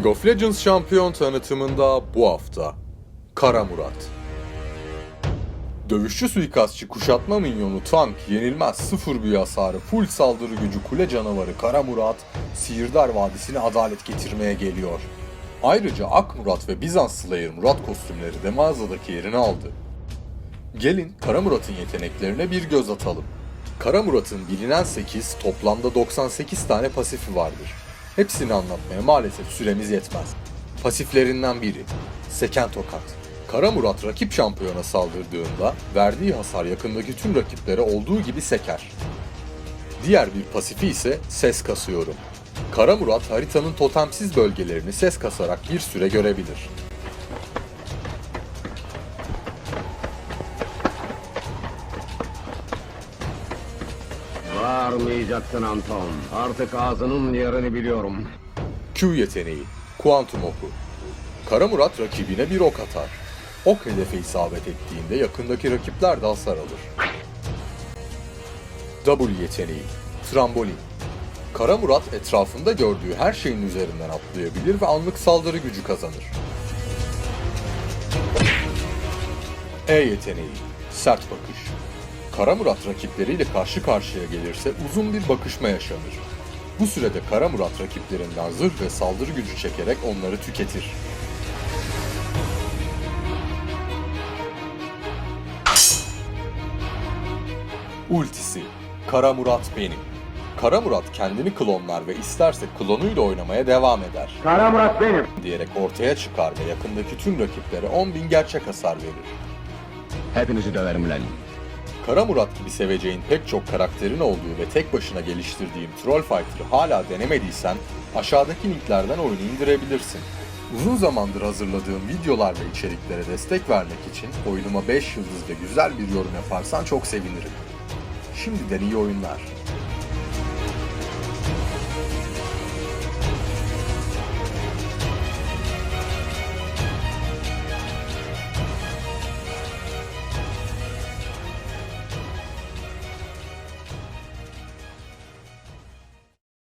League of Legends şampiyon tanıtımında bu hafta Kara Murat. Dövüşçü suikastçı kuşatma minyonu tank, yenilmez sıfır büyü hasarı, full saldırı gücü kule canavarı Kara Murat, Sihirdar Vadisi'ne adalet getirmeye geliyor. Ayrıca Ak Murat ve Bizans Slayer Murat kostümleri de mağazadaki yerini aldı. Gelin Kara Murat'ın yeteneklerine bir göz atalım. Kara Murat'ın bilinen 8, toplamda 98 tane pasifi vardır. Hepsini anlatmaya maalesef süremiz yetmez. Pasiflerinden biri, Seken Tokat. Kara Murat rakip şampiyona saldırdığında verdiği hasar yakındaki tüm rakiplere olduğu gibi seker. Diğer bir pasifi ise ses kasıyorum. Kara Murat haritanın totemsiz bölgelerini ses kasarak bir süre görebilir. Varmayacaksın Anton. Artık ağzının yerini biliyorum. Q yeteneği, Kuantum Oku. Kara Murat rakibine bir ok atar. Ok hedefe isabet ettiğinde yakındaki rakipler de hasar alır. W yeteneği, Trambolin. Kara Murat etrafında gördüğü her şeyin üzerinden atlayabilir ve anlık saldırı gücü kazanır. E yeteneği, Sert Bakış. Kara Murat rakipleriyle karşı karşıya gelirse uzun bir bakışma yaşanır. Bu sürede Kara Murat rakiplerinden zırh ve saldırı gücü çekerek onları tüketir. Ultisi Kara Murat benim. Kara Murat kendini klonlar ve isterse klonuyla oynamaya devam eder Kara Murat benim. diyerek ortaya çıkar ve yakındaki tüm rakiplere 10.000 gerçek hasar verir. Hepinizi döverim lan. Kara Murat gibi seveceğin pek çok karakterin olduğu ve tek başına geliştirdiğim Troll Fighter'ı hala denemediysen aşağıdaki linklerden oyunu indirebilirsin. Uzun zamandır hazırladığım videolar ve içeriklere destek vermek için oyunuma 5 yıldız ve güzel bir yorum yaparsan çok sevinirim. Şimdiden iyi oyunlar.